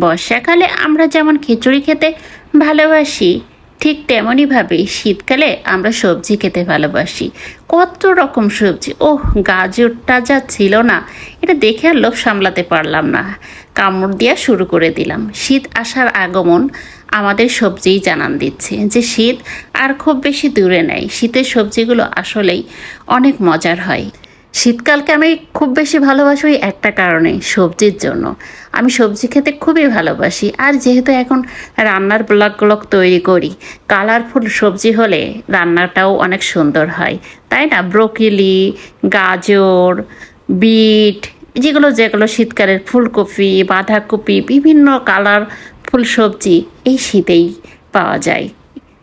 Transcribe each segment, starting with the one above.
বর্ষাকালে আমরা যেমন খিচুড়ি খেতে ভালোবাসি, ঠিক তেমনইভাবে শীতকালে আমরা সবজি খেতে ভালোবাসি। কত রকম সবজি, ওহ, গাজরটা যা ছিল না, এটা দেখে আর লোভ সামলাতে পারলাম না। কামড় দেওয়া শুরু করে দিলাম। শীত আসার আগমন আমাদের সবজিই জানান দিচ্ছে যে শীত আর খুব বেশি দূরে নেই। শীতের সবজিগুলো আসলেই অনেক মজার হয়। শীতকালকে আমি খুব বেশি ভালোবাসি ওই একটা কারণে, সবজির জন্য। আমি সবজি খেতে খুবই ভালোবাসি। আর যেহেতু এখন রান্নার ব্লগগুলো তৈরি করি, কালারফুল সবজি হলে রান্নাটাও অনেক সুন্দর হয়। তাই না? ব্রোকিলি, গাজর, বিট, যেগুলো যেগুলো শীতকালের ফুলকপি, বাঁধাকপি, বিভিন্ন কালারফুল সবজি এই শীতেই পাওয়া যায়।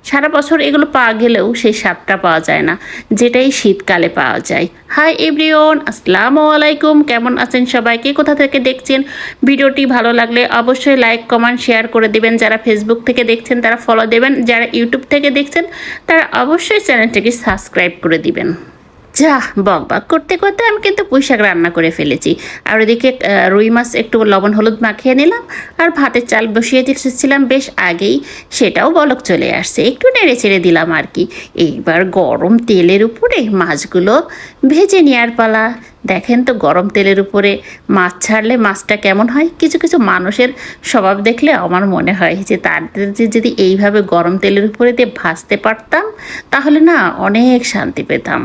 সারা বছর এগুলো পাওয়া গেলেও সেই সাপটা পাওয়া যায় না, যেটাই শীতকালে পাওয়া যায়। হাই এভরিওন আসসালামু আলাইকুম, কেমন আছেন সবাই? কে কোথা থেকে দেখছেন? ভিডিওটি ভালো লাগলে অবশ্যই লাইক কমেন্ট শেয়ার করে দেবেন। যারা ফেসবুক থেকে দেখছেন, তারা ফলো দেবেন। যারা ইউটিউব থেকে দেখছেন, তারা অবশ্যই চ্যানেলটিকে সাবস্ক্রাইব করে দিবেন। যা, বক বক করতে করতে আমি কিন্তু পুঁই শাক রান্না করে ফেলেছি। আর ওদিকে রুই মাছ একটু লবণ হলুদ মাখিয়ে নিলাম, আর ভাতের চাল বসিয়ে দিয়েছিলাম বেশ আগেই, সেটাও বলক চলে আসছে। একটু নেড়ে চেড়ে দিলাম আর কি। এইবার গরম তেলের উপরে মাছগুলো ভেজে নেওয়ার পালা। দেখেন তো, গরম তেলের উপরে মাছ ছাড়লে মাছটা কেমন হয়? কিছু কিছু মানুষের স্বভাব দেখলে আমার মনে হয় যে, তাদের যদি এইভাবে গরম তেলের উপরে দিয়ে ভাজতে পারতাম, তাহলে না অনেক শান্তি পেতাম।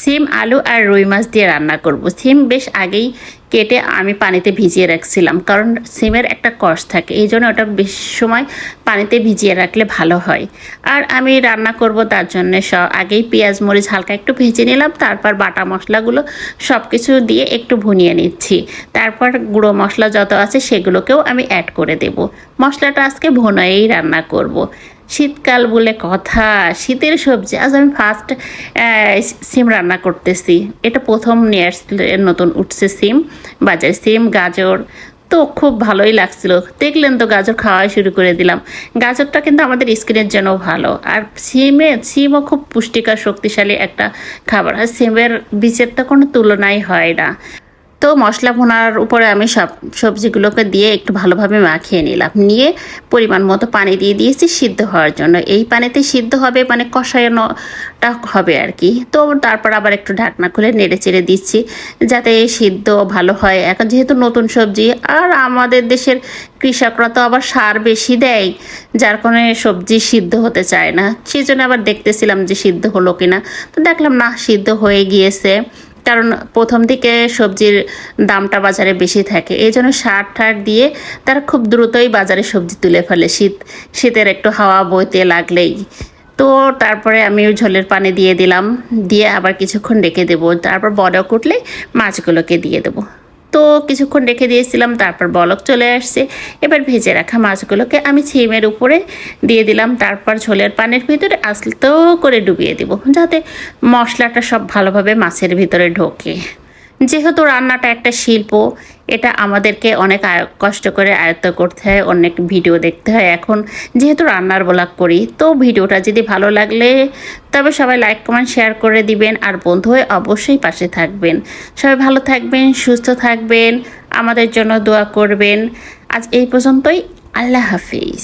সিম, আলু আর রুই মাছ দিয়ে রান্না করব। সিম বেশ আগেই কেটে আমি পানিতে ভিজিয়ে রাখছিলাম, কারণ সিমের একটা কষ থাকে, এই জন্য ওটা বেশি সময় পানিতে ভিজিয়ে রাখলে ভালো হয়। আর আমি রান্না করব তার জন্য সব আগেই পেঁয়াজ, মরিচ হালকা একটু ভেজে নিলাম, তারপর বাটা মশলাগুলো সব কিছু দিয়ে একটু ভুনিয়ে নিচ্ছি। তারপর গুঁড়ো মশলা যত আছে সেগুলোকেও আমি অ্যাড করে দেব। মশলাটা আজকে ভুনায়েই রান্না করব। শীতকাল বলে কথা, শীতের সবজি, আজ আমি ফার্স্ট সিম রান্না করতেছি। এটা প্রথম নিয়ে আসলে নতুন উঠছে সিম, বাজারে সিম, গাজর। তো খুব ভালোই লাগছিল। দেখলেন তো গাজর খাওয়া শুরু করে দিলাম। গাজরটা কিন্তু আমাদের স্কিনের জন্য ভালো। আর সিমে, সিমও খুব পুষ্টিকর, শক্তিশালী একটা খাবার। আর সিমের বীজের তো কোনো তুলনাই হয় না। তো মশলা ভোনার উপরে আমি সব সবজিগুলোকে দিয়ে একটু ভালোভাবে মাখিয়ে নিলাম। নিয়ে পরিমাণ মতো পানি দিয়ে দিয়েছি সিদ্ধ হওয়ার জন্য। এই পানিতে সিদ্ধ হবে মানে কষানোটা হবে আর কি। তো তারপর আবার একটু ঢাকনা খুলে নেড়ে চেড়ে দিচ্ছি যাতে সিদ্ধ ভালো হয়। এখন যেহেতু নতুন সবজি আর আমাদের দেশের কৃষকরা তো আবার সার বেশি দেয়, যার কারণে সবজি সিদ্ধ হতে চায় না। সেই জন্য আবার দেখতেছিলাম যে সিদ্ধ হলো কিনা। তো দেখলাম না, সিদ্ধ হয়ে গিয়েছে। কারণ প্রথম দিকে সবজির দামটা বাজারে বেশি থাকে। এই জন্য সার ঠার দিয়ে তারা খুব দ্রুতই বাজারে সবজি তুলে ফেলে। শীত, শীতের একটু হাওয়া বইতে লাগলেই। তো তারপরে আমি ঝোলের পানি দিয়ে দিলাম। দিয়ে আবার কিছুক্ষণ রেখে দেবো। তারপর বড় কুটলে মাছগুলোকে দিয়ে দেবো। তো কিছুক্ষণ রেখে দিয়েছিলাম, তারপর বলক চলে আসছে। এবার ভেজে রাখা মাছগুলোকে আমি ছিমের উপরে দিয়ে দিলাম, তারপর ঝোলের পানির ভিতরে আস্ত করে ডুবিয়ে দিব, যাতে মশলাটা সব ভালোভাবে মাছের ভিতরে ঢোকে। যেহেতু রান্নাটা একটা শিল্প, এটা আমাদেরকে অনেক কষ্ট করে আয়ত্ত করতে হয়, অনেক ভিডিও দেখতে হয়। এখন যেহেতু রান্নার ব্লগ করি, তো ভিডিওটা যদি ভালো লাগলে তবে সবাই লাইক, কমেন্ট, শেয়ার করে দিবেন। আর বন্ধু হয়ে অবশ্যই পাশে থাকবেন। সবাই ভালো থাকবেন, সুস্থ থাকবেন, আমাদের জন্য দোয়া করবেন। আজ এই পর্যন্তই, আল্লাহ হাফিজ।